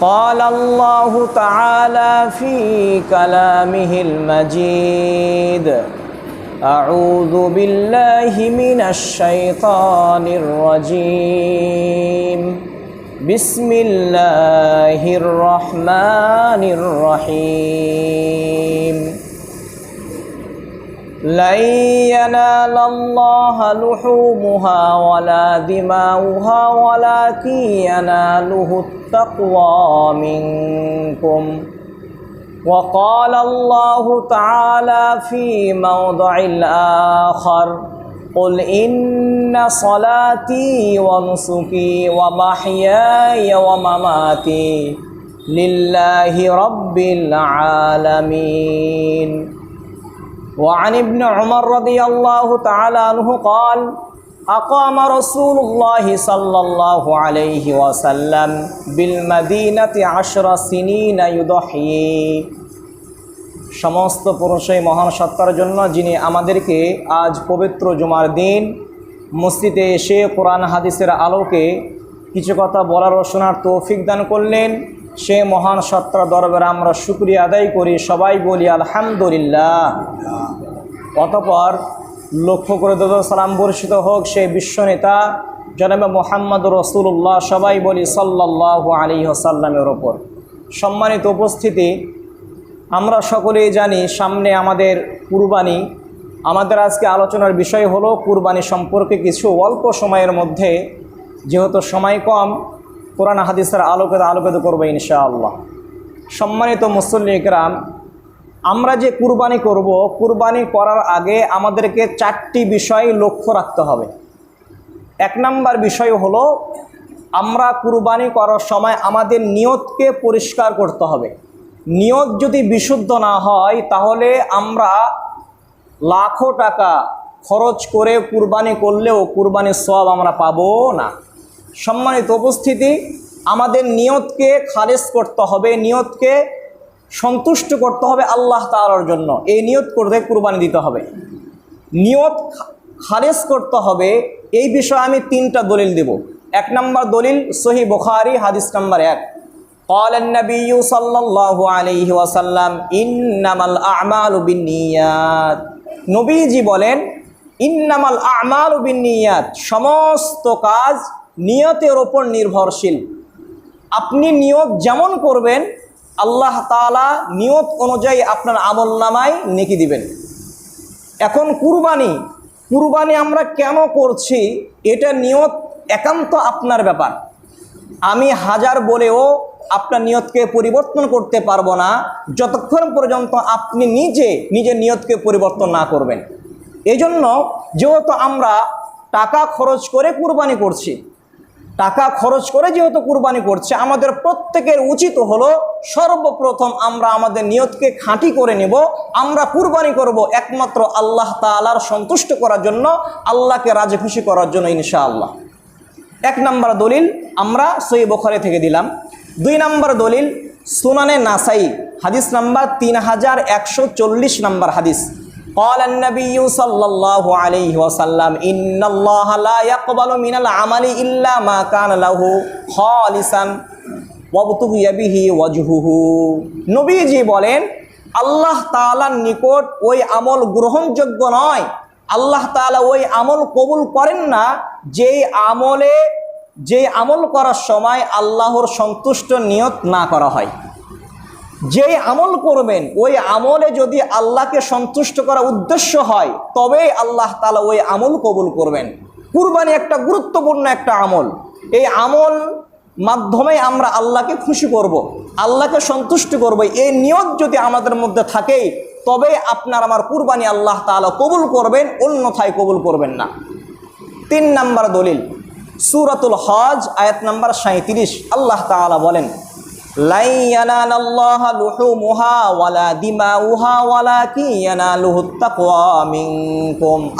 قال الله تعالى في كلامه المجيد أعوذ بالله من الشيطان الرجيم بسم الله الرحمن الرحيم لن ينال الله لحومها ولا دماؤها ولكن يناله التقوى منكم وقال الله تعالى في موضع الآخر قل إن صلاتي ونسكي ومحياي ومماتي لله رب العالمين وعن ابن عمر رضي الله تعالى عنه قال أقام رسول الله صلى الله عليه وسلم بالمدينة عشر سنين يضحي সমস্ত পুরুষই মহান সত্তার জন্য যিনি আমাদেরকে আজ পবিত্র জুমার দিন মসজিদে এসে কোরআন হাদিসের আলোকে কিছু কথা বলার ও শোনার তৌফিক দান করলেন সে মহান সত্তার দরবারে আমরা শুক্রিয়া আদায় করি। সবাই বলি, আলহামদুলিল্লাহ। অতপর লক্ষ্য করে দোদ সালাম বর্ষিত হোক, সে বিশ্বনেতা জনাবে মোহাম্মদ রসুল্লাহ সবাই বলি সাল্লাহ আলী সাল্লামের ওপর। সম্মানিত উপস্থিতি, আমরা সকলেই জানি সামনে আমাদের কুরবানি। আমাদের আজকে আলোচনার বিষয় হলো কুরবানি সম্পর্কে কিছু অল্প সময়ের মধ্যে, যেহেতু সময় কম কোরআন হাদিসের আলোকিত আলোকিত করব ইনশাআল্লাহ। সম্মানিত মুসল্লিকরাম আমরা যে কুরবানি করব, কুরবানি করার আগে আমাদেরকে চারটি বিষয় লক্ষ্য রাখতে হবে। এক নাম্বার বিষয় হলো, আমরা কুরবানি করার সময় আমাদের নিয়তকে পরিষ্কার করতে হবে। নিয়ত যদি বিশুদ্ধ না হয়, তাহলে আমরা লাখো টাকা খরচ করে কুরবানি করলেও কুরবানির সব আমরা পাবো না। সম্মানিত উপস্থিতি আমাদের নিয়তকে খালেজ করতে হবে নিয়তকে সন্তুষ্ট করতে হবে আল্লাহ তালার জন্য এই নিয়ত করতে কুরবানি দিতে হবে নিয়ত খালেজ করতে হবে এই বিষয়ে আমি তিনটা দলিল দেব এক নম্বর দলিল সহি বুখারি হাদিস নম্বর এক قال النبي صلى الله عليه وسلم إنما الأعمال بالنيات নবীজি বলেন ইন্নামাল আমাল বিনিয়াত সমস্ত কাজ নিয়তের ওপর নির্ভরশীল। আপনি নিয়ত যেমন করবেন, আল্লাহ তালা নিয়ত অনুযায়ী আপনার আমল নামায় নেকি দিবেন। এখন কুরবানি কুরবানি আমরা কেন করছি? এটা নিয়ত একান্ত আপনার ব্যাপার। আমি হাজার বলেও আপনার নিয়তকে পরিবর্তন করতে পারব না, যতক্ষণ পর্যন্ত আপনি নিজে নিজের নিয়তকে পরিবর্তন না করবেন। এই জন্য যেহেতু আমরা টাকা খরচ করে কুরবানি করছি টাকা খরচ করে যেহেতু কুরবানি করছে, আমাদের প্রত্যেকের উচিত হলো সর্বপ্রথম আমরা আমাদের নিয়তকে খাঁটি করে নেব, আমরা কুরবানি করব একমাত্র আল্লাহ তালার সন্তুষ্ট করার জন্য, আল্লাহকে রাজি খুশি করার জন্য ইনশাআল্লাহ। এক নম্বর দলিল আমরা সই বখরে থেকে দিলাম। দুই নম্বর দলিল সুনানে নাসাই, হাদিস নাম্বার তিন হাজার একশো চল্লিশ নম্বর হাদিস। قال النبي صلى الله عليه وسلم إن الله لا يقبل من العمل إلا ما كان له خالصا وابتغي به وجهه নবীজি বলেন আল্লাহ তাআলার নিকট ওই আমল গ্রহণযোগ্য নয় আল্লাহ তাআলা ওই আমল কবুল করেন না যেই আমলে যে আমল করার সময় আল্লাহর সন্তুষ্ট নিয়ত না করা হয় যেই আমল করবেন, ওই আমলে যদি আল্লাহকে সন্তুষ্ট করা উদ্দেশ্য হয়, তবেই আল্লাহ তালা ওই আমল কবুল করবেন। কুরবানি একটা গুরুত্বপূর্ণ একটা আমল। এই আমল মাধ্যমে আমরা আল্লাহকে খুশি করব। আল্লাহকে সন্তুষ্ট করব। এই নিয়ত যদি আমাদের মধ্যে থাকে তবে আপনার আমার কুরবানি আল্লাহ তালা কবুল করবেন, অন্যথায় কবুল করবেন না। তিন নাম্বার দলিল, সুরাতুল হজ, আয়াত নাম্বার সাঁত্রিশ আল্লাহ তাআলা বলেন ওয়ালাকিন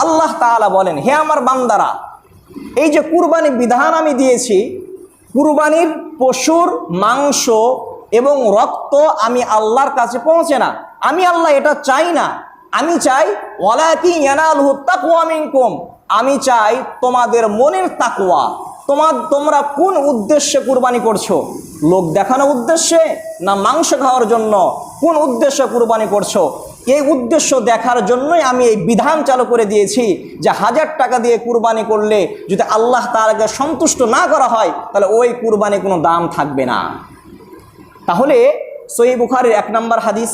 আল্লাহ বলেন, হে আমার বান্দারা, এই যে কুরবানি বিধান আমি দিয়েছি, কুরবানির পশুর মাংস এবং রক্ত আমি আল্লাহর কাছে পৌঁছে না, আমি আল্লাহ এটা চাই না। আমি চাই, ওয়ালাকি ইয়ানালহু তাকওয়া মিনকুম, আমি চাই তোমাদের মনের তাকওয়া। তোমার, তোমরা কোন উদ্দেশ্যে কুরবানি করছ? লোক দেখানোর উদ্দেশ্যে না মাংস খাওয়ার জন্য? কোন উদ্দেশ্যে কুরবানি করছ? এই উদ্দেশ্য দেখার জন্যই আমি এই বিধান চালু করে দিয়েছি যে হাজার টাকা দিয়ে কুরবানি করলে যদি আল্লাহ তাআলাকে সন্তুষ্ট না করা হয়, তাহলে ওই কুরবানি কোনো দাম থাকবে না। তাহলে সহি বুখারের এক নম্বর হাদিস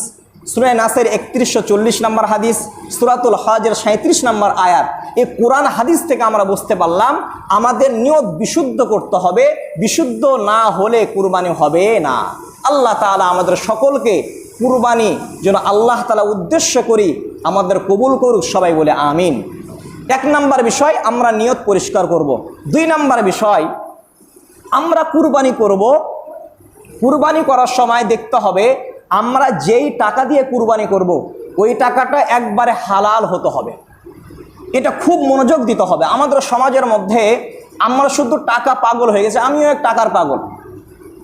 সুরায় নাসের একত্রিশশো চল্লিশ নম্বর হাদিস, সুরাতুল হজের সাঁত্রিশ নম্বর আয়াত। এই কোরআন হাদিস থেকে আমরা বুঝতে পারলাম, আমাদের নিয়ত বিশুদ্ধ করতে হবে, বিশুদ্ধ না হলে কুরবানি হবে না। আল্লাহ তাআলা আমাদের সকলকে কুরবানি যেন আল্লাহ তালা উদ্দেশ্য করি, আমাদের কবুল করুক, সবাই বলে আমিন। এক নম্বর বিষয়, আমরা নিয়ত পরিষ্কার করব। দুই নম্বর বিষয়, আমরা কুরবানি করব। কুরবানি করার সময় দেখতে হবে আমরা যেই টাকা দিয়ে কুরবানি করব। ওই টাকাটা একবারে হালাল হতে হবে। এটা খুব মনোযোগ দিতে হবে। আমাদের সমাজের মধ্যে আমরা শুধু টাকা পাগল হয়ে গেছে, আমিও এক টাকার পাগল।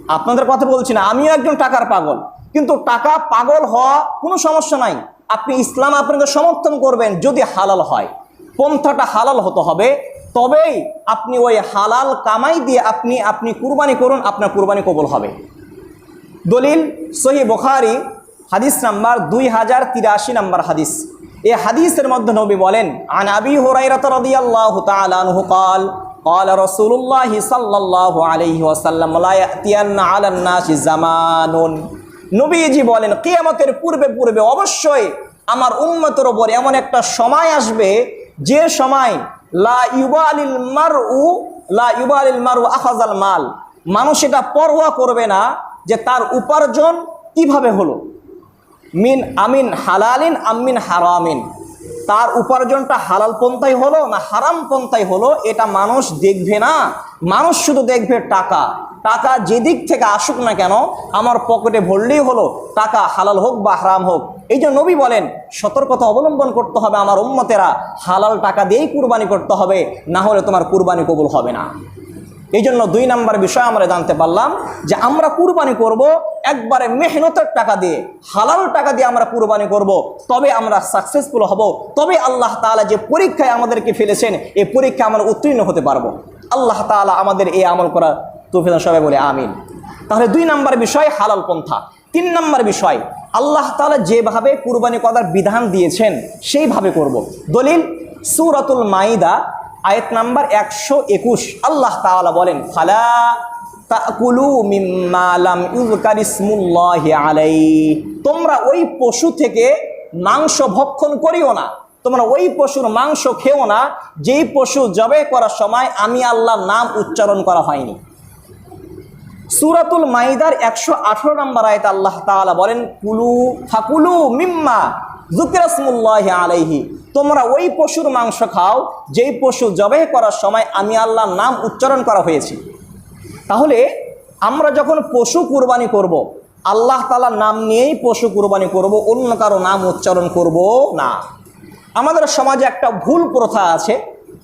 আপনাদের কথা বলছি না, আমিও একজন টাকার পাগল। কিন্তু টাকা পাগল হওয়া কোনো সমস্যা নাই। আপনি ইসলাম আপনাকে সমর্থন করবেন যদি হালাল হয়। পন্থাটা হালাল হতে হবে। তবেই আপনি ওই হালাল কামাই দিয়ে আপনি আপনি কুরবানি করুন, আপনার কুরবানি কবল হবে। দলিল সহি বখারি হাদিস নাম্বার দুই হাজার তিরাশি নাম্বার হাদিস এই হাদিসের মধ্যে নবী বলেন আন আবি হুরাইরাত রাদিয়াল্লাহু তাআলা আনহু قال قال رسول الله صلى الله عليه وسلم لا يأتين على الناس زمان নবীজি বলেন কিয়ামতের পূর্বে পূর্বে অবশ্যই আমার উম্মতের ওপর এমন একটা সময় আসবে যে সময় লা ইউবালিল মারউ লা ইউবালিল মারউ আখাযাল মাল মানুষ এটা পরোয়া করবে না যে তার উপার্জন কীভাবে হলো? মিন আমিন হালালিন, আমিন হারামিন। তার উপার্জনটা হালাল পন্থাই হলো না হারাম পন্থাই হলো? এটা মানুষ দেখবে না। মানুষ শুধু দেখবে টাকা। টাকা যেদিক থেকে আসুক না কেন, আমার পকেটে ভরলেই হলো, টাকা হালাল হোক বা হারাম হোক। এই যে নবী বলেন, সতর্কতা অবলম্বন করতে হবে আমার উম্মতেরা। হালাল টাকা দিয়েই কুরবানি করতে হবে, না হলে তোমার কুরবানি কবুল হবে না। এই জন্য দুই নাম্বার বিষয় আমরা জানতে পারলাম যে আমরা কুরবানি করব একবারে মেহনতের টাকা দিয়ে, হালাল টাকা দিয়ে আমরা কুরবানি করব, তবে আমরা সাকসেসফুল হব, তবে আল্লাহ তাআলা যে পরীক্ষায় আমাদেরকে ফেলেছেন, এই পরীক্ষা আমরা উত্তীর্ণ হতে পারব। আল্লাহ তাআলা আমাদের এই আমল করার দান সবাই বলে, আমিন। তাহলে দুই নাম্বার বিষয় হালাল পন্থা। তিন নাম্বার বিষয়, আল্লাহ তাআলা যেভাবে কুরবানি করার বিধান দিয়েছেন, সেইভাবে করব। দলিল, সুরাতুল মাইদা আয়াত নাম্বার একশো একুশ, আল্লাহ তাআলা বলেন, ফালা তাকুলু মিম্মা লাম ইউযকার ইসমুল্লাহি আলাইহি। তোমরা ওই পশু থেকে মাংস ভক্ষণ করিও না। তোমরা ওই পশুর মাংস খেও না। যেই পশু জবে করার সময় আমি আল্লাহর নাম উচ্চারণ করা হয়নি। সুরাতুল মাইদার একশো আঠারো নম্বর আয়ত আল্লাহ তাআলা বলেন, কুলু ফাকুলু মিম্মা আলাইহি, তোমরা ওই পশুর মাংস খাও, যেই পশু জবে করার সময় আমি আল্লাহর নাম উচ্চারণ করা হয়েছে। তাহলে আমরা যখন পশু কুরবানি করব। আল্লাহ তালার নাম নিয়েই পশু কুরবানি করব, অন্য কারও নাম উচ্চারণ করব না। আমাদের সমাজে একটা ভুল প্রথা আছে।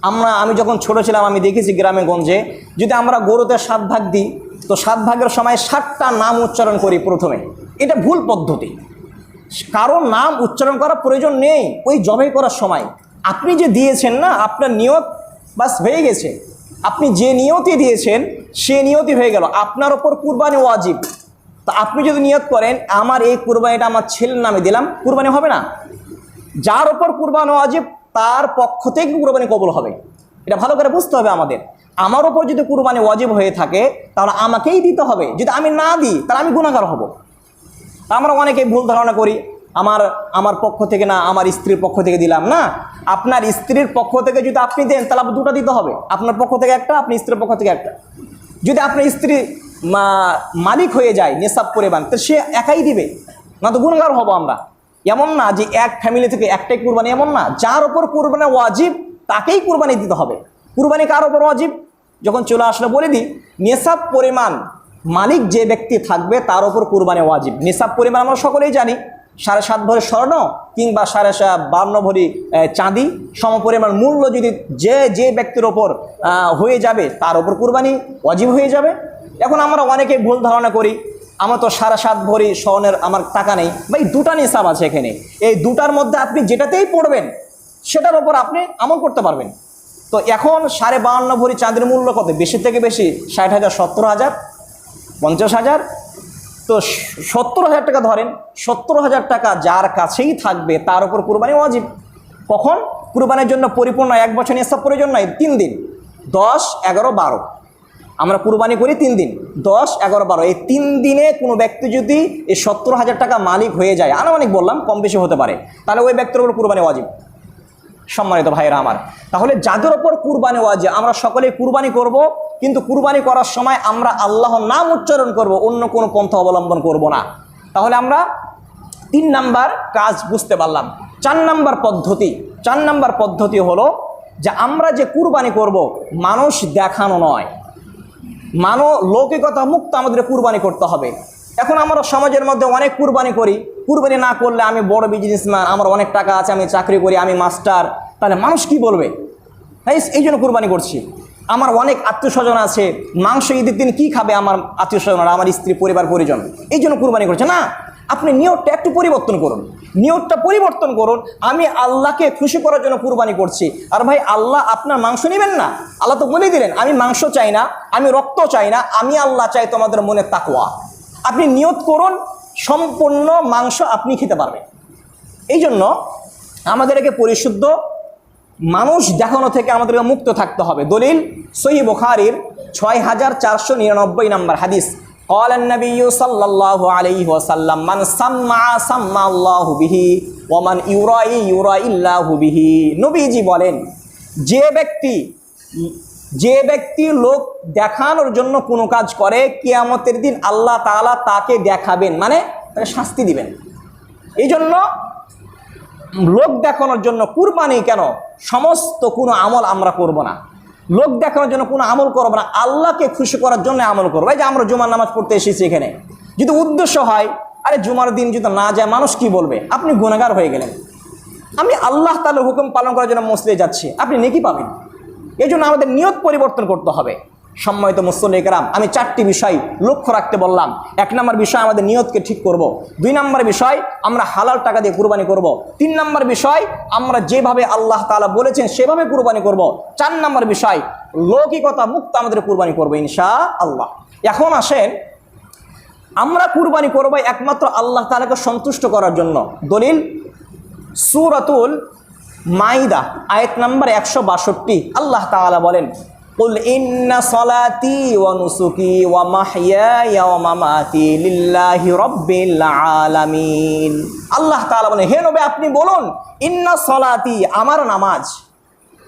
আমরা, আমি যখন ছোট ছিলাম, আমি দেখেছি গ্রামে গঞ্জে, যদি আমরা গরুতে সাত ভাগ দিই, তো সাত ভাগের সময় ষাটটা নাম উচ্চারণ করি প্রথমে। এটা ভুল পদ্ধতি। কারও নাম উচ্চারণ করার প্রয়োজন নেই, ওই জবাই করার সময়। আপনি যে দিয়েছেন না, আপনার নিয়ত বাস হয়ে গেছে। আপনি যে নিয়তি দিয়েছেন, সে নিয়তি হয়ে গেল। আপনার ওপর কুরবানি ওয়াজিব। তা আপনি যদি নিয়ত করেন, আমার এই কুরবানিটা আমার ছেলের নামে দিলাম, কুরবানি হবে না। যার ওপর কুরবানি ওয়াজিব, তার পক্ষ থেকে কুরবানি কবল হবে। এটা ভালো করে বুঝতে হবে আমাদের। আমার ওপর যদি কুরবানি ওয়াজিব হয়ে থাকে, তাহলে আমাকেই দিতে হবে। যদি আমি না দিই, তাহলে আমি গুণাগার হব। আমরা অনেকে ভুল ধারণা করি। আমার আমার পক্ষ থেকে না, আমার স্ত্রীর পক্ষ থেকে দিলাম, না? আপনার স্ত্রীর পক্ষ থেকে যদি আপনি দেন, তাহলে আপনার দুটো দিতে হবে। আপনার পক্ষ থেকে একটা, আপনি স্ত্রীর পক্ষ থেকে একটা। যদি আপনার স্ত্রী মালিক হয়ে যায় নেশাব পরিমাণ তো সে একাই দিবে। না তো গুণগার হব আমরা। এমন না যে এক ফ্যামিলি থেকে একটাই কুরবানি, এমন না। যার ওপর কুরবানি ওয়াজিব, তাকেই কুরবানি দিতে হবে। কুরবানি কার ওপর ওয়াজিব? যখন চলে আসলে বলে দিই নেশাব পরিমাণ মালিক যে ব্যক্তি থাকবে তার উপর কুরবানি ওয়াজিব। নিসাব পরিমাণ আমরা সকলেই জানি, সাড়ে সাত ভরি স্বর্ণ কিংবা সাড়ে বান্ন ভরি চাঁদি সম পরিমাণ মূল্য যদি যে যে ব্যক্তির ওপর হয়ে যাবে, তার ওপর কুরবানি ওয়াজিব হয়ে যাবে। এখন আমরা অনেকে ভুল ধারণা করি, আমার তো সাড়ে সাত ভরি স্বর্ণের আমার টাকা নেই, বা এই দুটা নিসাব আছে এখানে। এই দুটার মধ্যে আপনি যেটাতেই পড়বেন, সেটার ওপর আপনি আমল করতে পারবেন। তো এখন সাড়ে বাহান্ন ভরি চাঁদের মূল্য কত? বেশি থেকে বেশি ষাট হাজার, সত্তর হাজার। পঞ্চাশ হাজার? তো সত্তর হাজার টাকা ধরেন, সত্তর হাজার টাকা যার কাছেই থাকবে তার উপর কুরবানি ওয়াজিব। কখন? কুরবানির জন্য পরিপূর্ণ এক বছর নিঃসাব প্রয়োজন নয় তিন দিন। দশ, এগারো, বারো। আমরা কুরবানি করি তিন দিন। দশ, এগারো, বারো। এই তিন দিনে কোনো ব্যক্তি যদি এই সত্তর হাজার টাকা মালিক হয়ে যায়, আনুমানিক বললাম, কম বেশি হতে পারে, তাহলে ওই ব্যক্তির উপর কুরবানি ওয়াজিব। সম্মানিত ভাইয়েরা আমার, তাহলে যাদের ওপর কুরবানি ওয়াজিব, আমরা সকলে কুরবানি করব কিন্তু কুরবানি করার সময় আমরা আল্লাহর নাম উচ্চারণ করব, অন্য কোনো পন্থা অবলম্বন করব না। তাহলে আমরা তিন নাম্বার কাজ বুঝতে পারলাম। চার নাম্বার পদ্ধতি, চার নাম্বার পদ্ধতি হলো যে আমরা যে কুরবানি করব, মানুষ দেখানো নয়। মানো, লৌকিকতা মুক্ত আমাদের কুরবানি করতে হবে। এখন আমরা সমাজের মধ্যে অনেক কুরবানি করি। কুরবানি না করলে আমি বড় বিজনেসম্যান আমার অনেক টাকা আছে, আমি চাকরি করি, আমি মাস্টার তাহলে মানুষ কি বলবে? তাই এই জন্য কুরবানি করছি। আমার অনেক আত্মীয় স্বজন আছে, মাংস ঈদের দিন কী খাবে আমার আত্মীয় স্বজনরা আমার স্ত্রী, পরিবার, পরিজন? এই জন্য কুরবানি করছে। না, আপনি নিয়তটা একটু পরিবর্তন করুন। নিয়তটা পরিবর্তন করুন, আমি আল্লাহকে খুশি করার জন্য কুরবানি করছি। আর ভাই, আল্লাহ আপনার মাংস নেবেন না? আল্লাহ তো বলেই দিলেন, আমি মাংস চাই না, আমি রক্ত চাই না, আমি আল্লাহ চাই তোমাদের মনে তাকওয়া। আপনি নিয়ত করুন, সম্পূর্ণ মাংস আপনি খেতে পারবেন। এই জন্য আমাদেরকে পরিশুদ্ধ মানুষ দেখানো থেকে আমাদেরকে মুক্ত থাকতে হবে দলিল সহি বুখারির ছয় হাজার চারশো নিরানব্বই নম্বর হাদিস قال النبي صلى الله عليه وسلم من سمع سمع الله به ومن يرائي يرائي الله به নবীজি বলেন যে ব্যক্তি যে ব্যক্তি লোক দেখানোর জন্য কোনো কাজ করে কিয়ামতের দিন আল্লাহ তাআলা তাকে দেখাবেন মানে তাকে শাস্তি দিবেন এই জন্য লোক দেখানোর জন্য কুরবানি কেন? সমস্ত কোনো আমল আমরা করব না। লোক দেখানোর জন্য কোনো আমল করব না। আল্লাহকে খুশি করার জন্য আমল করব। এই যে আমরা জুমার নামাজ পড়তে এসেছি এখানে। যদি উদ্দেশ্য হয়, আরে জুমার দিন যদি না যায়, মানুষ কি বলবে? আপনি গুণাগার হয়ে গেলেন। আমি আল্লাহ তাআলার হুকুম পালন করার জন্য মসজিদে যাচ্ছি। আপনি নেকি পাবেন। এই জন্য আমাদের নিয়ত পরিবর্তন করতে হবে। সম্মানিত মুসলিকরাম আমি চারটি বিষয় লক্ষ্য রাখতে বললাম এক নম্বর বিষয় আমাদের নিয়তকে ঠিক করব। দুই নম্বর বিষয়, আমরা হালাল টাকা দিয়ে কুরবানি করব। তিন নম্বর বিষয়, আমরা যেভাবে আল্লাহ তাআলা বলেছেন সেভাবে কুরবানি করব। চার নম্বর বিষয়, লৌকিকতা মুক্ত আমাদের কুরবানি করব ইনশা আল্লাহ এখন আসেন, আমরা কুরবানি করব একমাত্র আল্লাহ তাআলাকে সন্তুষ্ট করার জন্য দলিল, সুরাতুল মাইদা, আয়াত নাম্বার একশো বাষট্টি আল্লাহ তাআলা বলেন قل إن صلاتي ونسكي ومحياي ومماتي لله رب العالمين আল্লাহ তাআলা বলেন হে নবী আপনি বলুন ইন্না সলাতি আমার নামাজ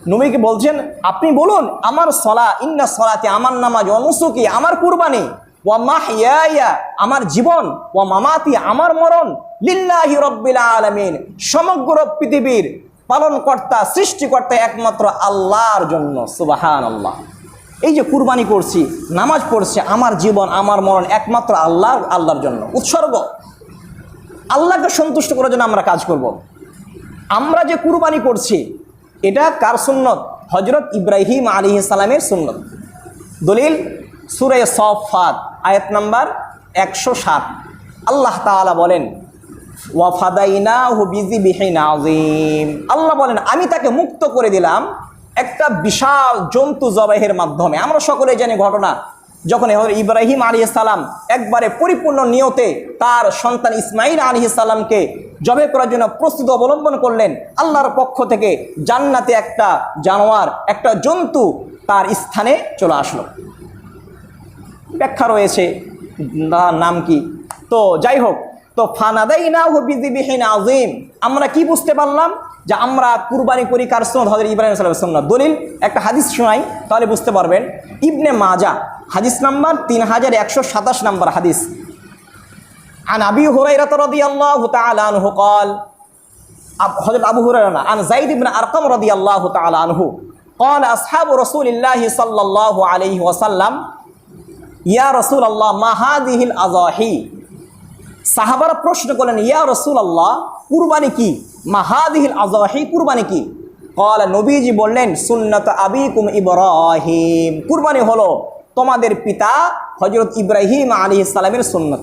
নবীকে বলছেন আপনি বলুন আমার সলা ইন্না সলাতি আমার নামাজ অনুসুকি আমার কুরবানি ওয়া মাহিয়া আমার জীবন ওয়া মামাতি আমার মরণ লিল্লাহি রব্বিল আলামিন সমগ্র পৃথিবীর পালনকর্তা, সৃষ্টিকর্তা একমাত্র আল্লাহর জন্য সুবাহান আল্লাহ এই যে কুরবানি করছি, নামাজ পড়ছে, আমার জীবন, আমার মরণ একমাত্র আল্লাহ আল্লাহর জন্য। উৎসর্গ। আল্লাহকে সন্তুষ্ট করার জন্য আমরা কাজ করব। আমরা যে কুরবানি করছি, এটা কার সুন্নত? হজরত ইব্রাহিম আলী সালামের সুন্নত। দলিল, সুরে সফাত আয়াত নাম্বার একশো সাত। আল্লাহ তাআলা বলেন ওয়াফাদাইনা হুবিজি আল্লাহ বলেন, আমি তাকে মুক্ত করে দিলাম একটা বিশাল জন্তু জবাহের মাধ্যমে। আমরা সকলে জানি ঘটনা, যখন ইব্রাহিম আলী সালাম একবারে পরিপূর্ণ নিয়তে তার সন্তান ইসমাইল আলী সালামকে জবে করার জন্য প্রস্তুত অবলম্বন করলেন, আল্লাহর পক্ষ থেকে জান্নাতে একটা জানোয়ার, একটা জন্তু তার স্থানে চলে আসলো। ব্যাখ্যা রয়েছে নাম কি? তো যাই হোক তো ফানাদাই না বিহিন আজিম আমরা কি বুঝতে পারলাম যে আমরা কুরবানি করি কার সুন্নত হজরত ইব্রাহিম সাল্লাহ সুন্নত দলিল একটা হাদিস শোনাই তাহলে বুঝতে পারবেন ইবনে মাজা হাদিস নাম্বার তিন হাজার একশো সাতাশ নাম্বার হাদিস عن أبي هريرة رضي الله تعالى عنه قال أب- حضرت أبو هريرة عن زيد بن أرقم رضي الله تعالى عنه قال أصحاب رسول الله صلى الله عليه وسلم ইয়া রসুল আল্লাহ মাহাদিহিল আজাহি সাহাবারা প্রশ্ন করলেন, ইয়া রসুল আল্লাহ কুরবানি কি? মাহাদিহিল আজাহি কুরবানি কি? কল নবীজি বললেন, সুন্নত আবিকুম ইব্রাহিম। কুরবানি হলো তোমাদের পিতা হজরত ইব্রাহিম আলী ইসলামের সুন্নত।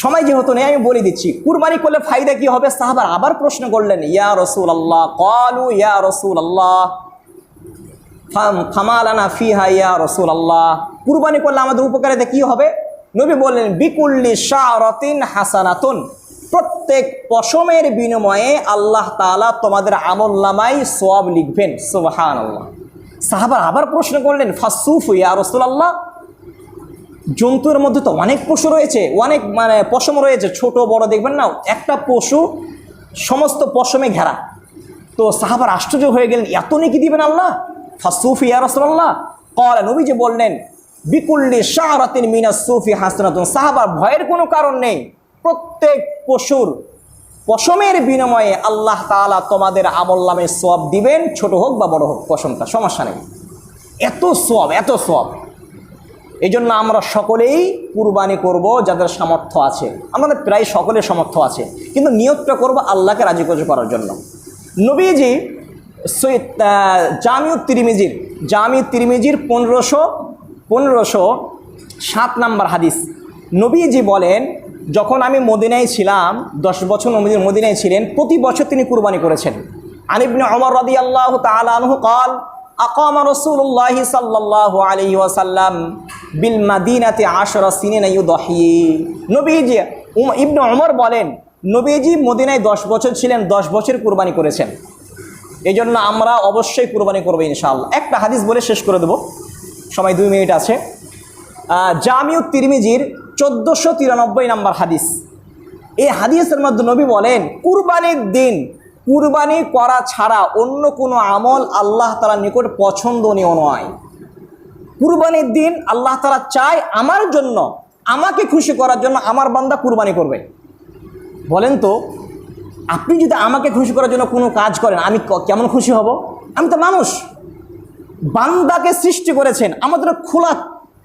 সময় যেহেতু নেই, আমি বলে দিচ্ছি, কুরবানি করলে ফায়দা কি হবে? সাহাবার আবার প্রশ্ন করলেন, ইয়া রসুল আল্লাহ কলু ইয়া রসুল আল্লাহ ফামালানা ফিহা ইয়া রসুল আল্লাহ কুরবানি করলে আমাদের উপকারিতা কি হবে? নবী বললেন, বিকুল্লি শাহরতিন হাসানাতুন। প্রত্যেক পশমের বিনিময়ে আল্লাহ তাআলা তোমাদের আমল নামাই লিখবেন। সুবাহান আল্লাহ সাহাবার আবার প্রশ্ন করলেন ফাসুফ ইয়া রসুল আল্লাহ জন্তুর মধ্যে তো অনেক পশু রয়েছে, অনেক মানে পশম রয়েছে, ছোট, বড় দেখবেন না? একটা পশু সমস্ত পশমে ঘেরা। তো সাহাবার আশ্চর্য হয়ে গেলেন, এত নাকি দিবেন আল্লাহ? ফাসুফি ইয়া রসুল্লাহ কল নবীজি বললেন বিকুল্লি শাহরাতিন মিনা সুফি হাসনাতুন। সাহাবার ভয়ের কোনো কারণ নেই। প্রত্যেক পশুর পশমের বিনিময়ে আল্লাহ তাআলা তোমাদের আমল নামে সব দিবেন, ছোট হোক বা বড় হোক, পশমটা, সমস্যা নেই। এত সব এত সব এই জন্য আমরা সকলেই কুরবানি করব যাদের সামর্থ্য আছে। আমাদের প্রায় সকলের সামর্থ্য আছে, কিন্তু নিয়তটা করব আল্লাহকে রাজি খুশি করার জন্য। নবীজি সৈয়দ জামিউ তিরিমিজির জামিউ তিরিমিজির পনেরোশো পনেরোশো সাত নাম্বার হাদিস। নবীজি বলেন, যখন আমি মদিনায় ছিলাম, দশ বছর নবী মদিনায় ছিলেন, প্রতি বছর তিনি কুরবানি করেছেন। আনিবনে অমর রদি আল্লাহ তালু কল, আকাম রসুল্লাহ সাল্লাহ আলহি ওয়াসাল্লাম বিল মাদিনাতে আশর সিনে নবীজি ইবনে অমর বলেন, নবীজি মদিনায় দশ বছর ছিলেন, দশ বছর কুরবানি করেছেন। এই জন্য আমরা অবশ্যই কুরবানি করব ইনশাআল্লাহ। একটা হাদিস বলে শেষ করে দেবো। সময় দুই মিনিট আছে। জামিউ তিরমিজির চোদ্দোশো তিরানব্বই নম্বর হাদিস। এই হাদিসের মধ্যে নবী বলেন, কুরবানির দিন, কুরবানি করা ছাড়া অন্য কোনো আমল আল্লাহ তালার নিকট পছন্দনীয় নয়। কুরবানির দিন আল্লাহ তালা চায় আমার জন্য, আমাকে খুশি করার জন্য আমার বান্দা কুরবানি করবে। বলেন তো, আপনি যদি আমাকে খুশি করার জন্য কোনো কাজ করেন, আমি কেমন খুশি হব? আমি তো মানুষ। বান্দাকে সৃষ্টি করেছেন, আমাদের খোলা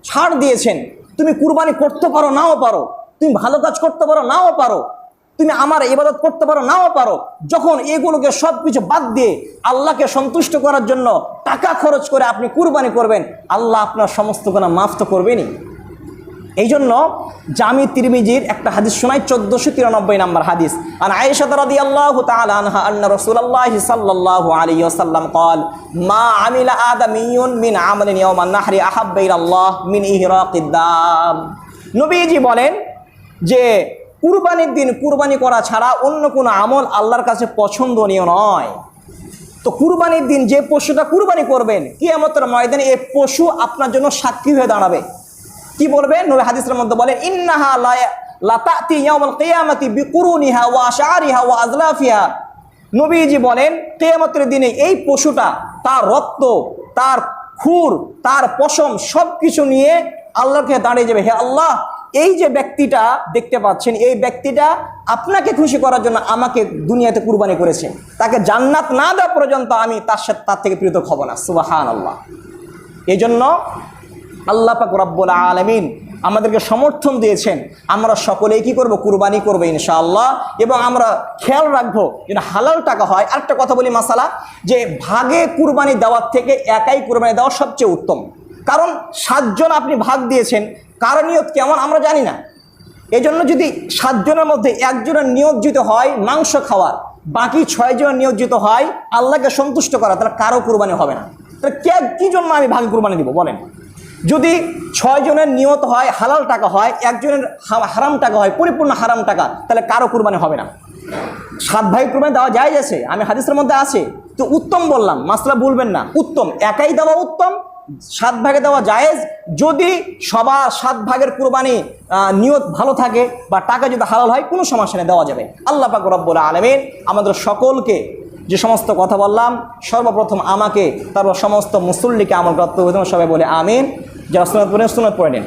ছাড় দিয়েছেন। তুমি কুরবানি করতে পারো, নাও পারো। তুমি ভালো কাজ করতে পারো, নাও পারো। তুমি আমার ইবাদত করতে পারো, নাও পারো। যখন এগুলোকে সব কিছু বাদ দিয়ে আল্লাহকে সন্তুষ্ট করার জন্য টাকা খরচ করে আপনি কুরবানি করবেন, আল্লাহ আপনার সমস্ত গোনা মাফ তো করবেনই। এই জন্য জামি তিরমিজির একটা হাদিস শোনাই চোদ্দোশো তিরানব্বই নম্বর হাদিস। আর আয়েশা রাদি আল্লাহ তালানহা আন্না রসুলাল্লাহ সাল্লাল্লাহু আলী ওসাল্লাম কল মা আমিলা আদামিউন মিন আমলিন ইয়মান নাহরি আহাব্বাইল আল্লাহ মিন ইহরাকিদ্দাম নবীজি বলেন যে, কুরবানির দিন কুরবানি করা ছাড়া অন্য কোনো আমল আল্লাহর কাছে পছন্দনীয় নয়। তো কুরবানির দিন যে পশুটা কুরবানি করবেন, কিয়ামতের ময়দানে এই পশু আপনার জন্য সাক্ষী হয়ে দাঁড়াবে। কি বলবে নবী হাদিসের মধ্যে বলে, ইন্নাহা লাতাতি ইয়াউমাল কিয়ামাতি বিকুরুনিহা ওয়া আশআরিহা ওয়া আজলাফিহা। নবীজি বলেন, কিয়ামতের দিনে এই পশুটা, তার রক্ত, তার খুর, তার পশম সব কিছু নিয়ে আল্লাহকে দাঁড়িয়ে যাবে। হে আল্লাহ, এই যে ব্যক্তিটা দেখতে পাচ্ছেন, এই ব্যক্তিটা আপনাকে খুশি করার জন্য আমাকে দুনিয়াতে কুরবানি করেছে। তাকে জান্নাত না দেওয়া পর্যন্ত আমি তার সাথে, তার থেকে পৃথক হব না। সুবাহান আল্লাহ এই জন্য আল্লাহ পাক রব্বুল আলমিন আমাদেরকে সমর্থন দিয়েছেন। আমরা সকলেই কি করব? কুরবানি করব ইনশাআল্লাহ। এবং আমরা খেয়াল রাখব যেন হালাল টাকা হয়। আরেকটা কথা বলি মাসালা, যে ভাগে কুরবানি দেওয়ার থেকে একাই কুরবানি দেওয়া সবচেয়ে উত্তম। কারণ সাতজন আপনি ভাগ দিয়েছেন, কার নিয়ত কেমন আমরা জানি না। এজন্য যদি সাতজনের মধ্যে একজনের নিয়োজিত হয় মাংস খাওয়ার, বাকি ছয়জনের নিয়োজিত হয়, আল্লাহকে সন্তুষ্ট করা, তাহলে কারও কুরবানি হবে না। তাহলে কে কী জন্য আমি ভাগ কুরবানি দিব? বলেন। যদি ছয়জনের নিয়ত হয়, হালাল টাকা হয় একজনের হারাম টাকা হয়, পরিপূর্ণ হারাম টাকা, তাহলে কারও কুরবানি হবে না। সাত ভাই কুরবানি দেওয়া যায় আছে, আমি হাদিসের মধ্যে আছে, তো উত্তম বললাম, মাসলা বলবেন না, উত্তম, একাই দেওয়া উত্তম, সাত ভাগে দেওয়া জায়েজ, যদি সবার সাত ভাগের কুরবানি নিয়ত ভালো থাকে বা টাকা যদি হালাল হয়, কোনো সমস্যা নেই, দেওয়া যাবে। আল্লাহ পাক রব্বুল আলমিন আমাদের সকলকে যে সমস্ত কথা বললাম, সর্বপ্রথম আমাকে, তারপর সমস্ত মুসল্লিকে আমার কর্তব্য সবাই বলে আমিন। যারা সুনত পড়েন সুনত পড়ে নিন।